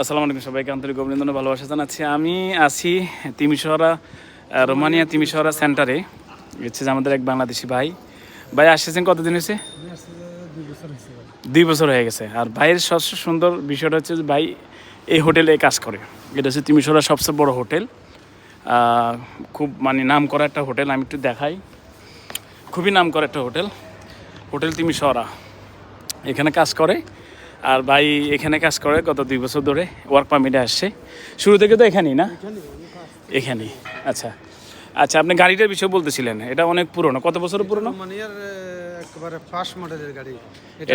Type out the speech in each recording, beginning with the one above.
আসসালামু আলাইকুম সবাইকে, আন্তরিক অভিনন্দন ভালোবাসা জানাচ্ছি। আমি আছি তিমিশহরা রোমানিয়া তিমিশহরা সেন্টারে, হচ্ছে যে আমাদের এক বাংলাদেশি ভাই। ভাই, আসছেন কতদিন হয়েছে? দুই বছর হয়ে গেছে। আর ভাইয়ের সবচেয়ে সুন্দর বিষয়টা হচ্ছে যে ভাই এই হোটেলে কাজ করে। এটা হচ্ছে তিমিশহরা সবচেয়ে বড় হোটেল। খুব মানে নাম করা একটা হোটেল, আমি একটু দেখাই। খুবই নাম করা একটা হোটেল। হোটেল তিমিশহরা এখানে কাজ করে। আর ভাই এখানে কাজ করে গত দুই বছর ধরে ওয়ার্ক পারমিটে আসছে। শুরু থেকে তো এখানেই না? এখানেই আচ্ছা। আচ্ছা আপনি গাড়িটার বিষয়ে বলতেছিলেন এটা অনেক পুরনো কত বছর পুরনো? রোমানিয়ার একেবারে ফার্স্ট মডেলের গাড়ি। এটা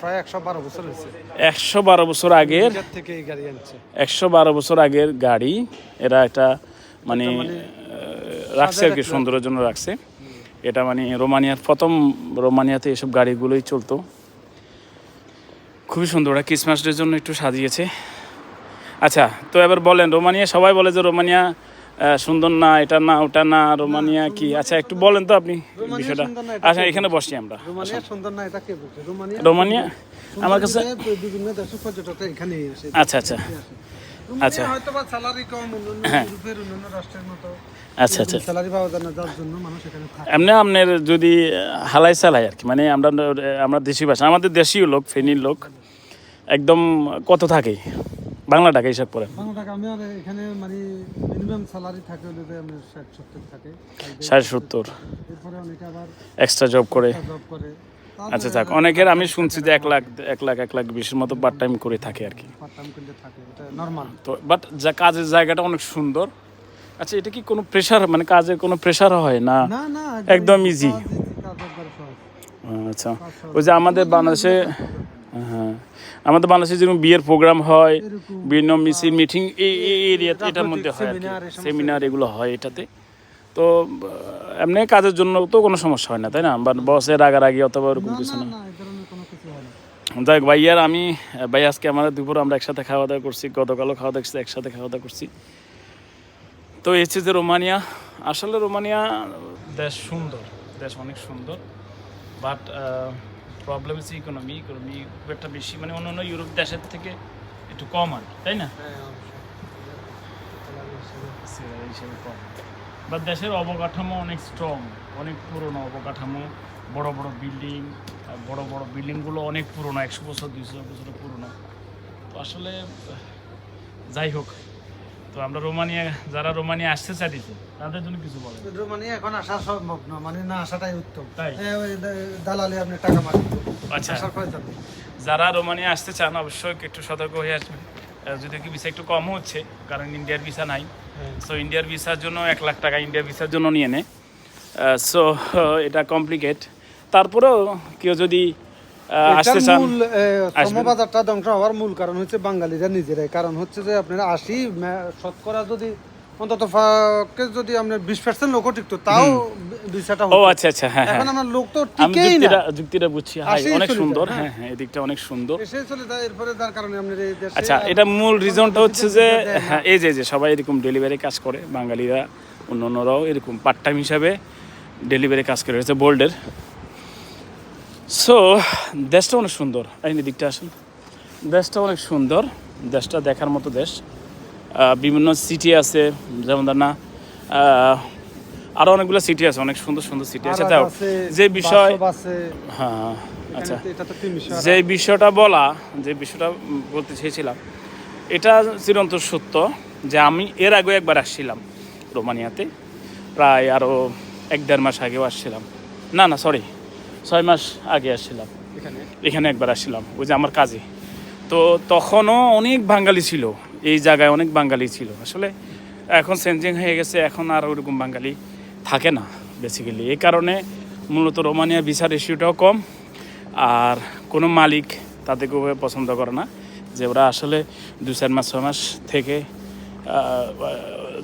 প্রায় একশো বারো বছর হয়েছে। একশো বারো বছর আগের থেকে গাড়ি আনছে। একশো বারো বছর আগের গাড়ি এরা একটা মানে রাখছে আর কি সুন্দরের জন্য রাখছে। এটা মানে রোমানিয়ার প্রথম রোমানিয়াতে এসব গাড়িগুলোই চলতো। খুবই সুন্দর। ওরা ক্রিসমাস ডের জন্য একটু সাজিয়েছে। আচ্ছা তো এবার বলেন রোমানিয়া সবাই বলে যে রোমানিয়া সুন্দর না এটা না ওটা না রোমানিয়া কি? আচ্ছা একটু বলেন তো আপনি বিষয়টা। আচ্ছা এখানে বসছি আমরা। রোমানিয়া আমার কাছে বিভিন্ন দেশের পর্যটক এখানেই আসে। আচ্ছা আচ্ছা। আচ্ছা। হয়তো বা স্যালারি কম ইউরোপের অন্যান্য রাষ্ট্রের মতো। আচ্ছা আচ্ছা। স্যালারি পাওয়া যায় না যার জন্য মানুষ এখানে থাকে। এমনি আপনার যদি হালাই চালাই আর কি মানে আমরা আমরা দেশি ভাষা আমাদের দেশীয় লোক ফেনীর লোক একদম কত থাকে? বাংলা টাকা হিসাব করেন। বাংলা টাকা আমি আর এখানে মানে মিনিমাম স্যালারি থাকে হলে আমি ষাট সত্তর থাকে। ষাট সত্তর। এরপরে অনেকে আবার এক্সট্রা জব করে। জব করে। আচ্ছা যাক অনেকের আমি শুনছি যে এক লাখ এক লাখ এক লাখ বিশের মতো পার্ট টাইম করে থাকে আর কি। থাকে তো বাট যা কাজের জায়গাটা অনেক সুন্দর। আচ্ছা এটা কি কোনো প্রেশার মানে কাজের কোনো প্রেশার হয় না? একদম সহজ। আচ্ছা ওই যে আমাদের বাংলাদেশে হ্যাঁ আমাদের বাংলাদেশে যেরকম বিয়ের প্রোগ্রাম হয় বিভিন্ন মিছিল মিটিং এই এরিয়াতে এটার মধ্যে হয় সেমিনার এগুলো হয় এটাতে। তো এমনি কাজের জন্য তো কোনো সমস্যা হয় না তাই না? বা বসের রাগারাগি অথবা ওরকম কিছু না যাক ভাইয়ার আমি ভাই আজকে আমাদের দুপুর আমরা একসাথে খাওয়া দাওয়া করছি গতকালও খাওয়া দাওয়া করছি একসাথে খাওয়া দাওয়া করছি। তো এই যে রোমানিয়া। আসলে রোমানিয়া দেশ সুন্দর দেশ অনেক সুন্দর বাট প্রবলেম হচ্ছে ইকোনমি ইকোনমি খুব একটা বেশি মানে অন্য অন্য ইউরোপ দেশের থেকে একটু কম আর তাই না? salary হিসেবে কম। বাট দেশের অবকাঠামো অনেক স্ট্রং অনেক পুরনো অবকাঠামো বড় বড় বিল্ডিং বড় বড় বিল্ডিংগুলো অনেক পুরনো একশো বছর দুইশো বছরের পুরনো। তো আসলে যাই হোক তো আমরা রোমানিয়া যারা রোমানিয়া আসতে চাইছে তাদের জন্য কিছু বলেন। রোমানিয়া এখন আসা সম্ভব না মানে না আসাটাই উত্তম। তাই? হ্যাঁ, দালালি আপনি টাকা মারি আচ্ছা। যারা রোমানিয়া আসতে চান অবশ্যই একটু সতর্ক হয়ে আসবেন। যদি কি ভিসা একটু কম হচ্ছে কারণ ইন্ডিয়ার ভিসা নাই। সো ইন্ডিয়ার ভিসার জন্য এক লাখ টাকা ইন্ডিয়ার ভিসার জন্য নিয়ে নেয় সো এটা কমপ্লিকেট তারপরেও কেউ যদি আসতে এটার চান? শ্রমবাজারটা ধ্বংস হওয়ার মূল কারণ হচ্ছে বাঙালিরা নিজেরাই। কারণ হচ্ছে যে আপনারা আশি শতকরা যদি অন্তত ফাঁকে যদি আপনার বিশ পার্সেন্ট লোকও টিকতো তাও ও আচ্ছা আচ্ছা হ্যাঁ হ্যাঁ। এখন আমার লোক তো টিকেই না। যুক্তিটা বুঝছি। অনেক সুন্দর। হ্যাঁ হ্যাঁ এদিকটা অনেক সুন্দর। এসে চলে যায় এরপরে যার কারণে আপনার এই দেশে আচ্ছা এটা মূল রিজনটা হচ্ছে যে হ্যাঁ এই যে যে সবাই এরকম ডেলিভারি কাজ করে। বাঙালিরা অন্য অন্যরাও এরকম পার্ট টাইম হিসাবে ডেলিভারি কাজ করে। হচ্ছে বোল্ডের সো দেশটা অনেক সুন্দর। এই দিকটা আসুন। দেশটা অনেক সুন্দর। দেশটা দেখার মতো দেশ। বিভিন্ন সিটি আছে যেমন ধর না আরও অনেকগুলো সিটি আছে অনেক সুন্দর সুন্দর সিটি আছে। তাও যে বিষয় হ্যাঁ আচ্ছা। যে বিষয়টা বলা যে বিষয়টা বলতে চেয়েছিলাম এটা চিরন্তর সত্য যে আমি এর আগে একবার আসছিলাম রোমানিয়াতে। প্রায় আরও এক দেড় মাস আগেও আসছিলাম। না না সরি ছয় মাস আগে আসছিলাম। এখানে? এখানে একবার আসছিলাম ওই যে আমার কাজে। তো তখনও অনেক বাঙালি ছিল এই জায়গায় অনেক বাঙালি ছিল। আসলে এখন চেঞ্জিং হয়ে গেছে এখন আর ওরকম বাঙালি থাকে না বেসিক্যালি এই কারণে মূলত রোমানিয়া ভিসা ইস্যুটাও কম আর কোনো মালিক তাদেরকে ওভাবে পছন্দ করে না যে ওরা আসলে দু চার মাস ছয় মাস থেকে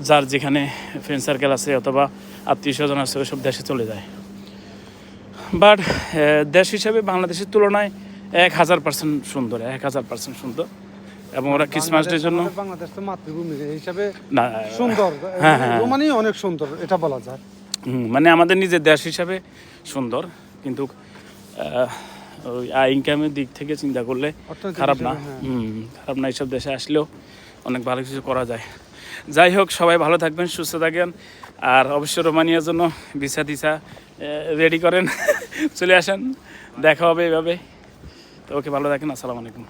যার যেখানে ফ্রেন্ড সার্কেল আছে অথবা আত্মীয় স্বজন আছে ওইসব দেশে চলে যায়। বাট দেশ হিসাবে বাংলাদেশের তুলনায় এক হাজার পার্সেন্ট সুন্দর এক হাজার পার্সেন্ট সুন্দর। এবং ওরা ক্রিসমাস ডের জন্য বাংলাদেশ তো মাতৃভূমি হিসাবে না সুন্দর। হ্যাঁ হ্যাঁ। মানে অনেক সুন্দর এটা বলা যায়। মানে আমাদের নিজের দেশ হিসাবে সুন্দর কিন্তু ওই আয় ইনকামের দিক থেকে চিন্তা করলে খারাপ না। হ্যাঁ। খারাপ না এইসব দেশে আসলেও অনেক ভালো কিছু করা যায়। যাই হোক সবাই ভালো থাকবেন সুস্থ থাকবেন আর অবশ্য রোমানিয়ার জন্য ভিসা দিসা রেডি করেন। চলে আসেন দেখা হবে এভাবে। তো ওকে ভালো দেখেন আসসালামু আলাইকুম।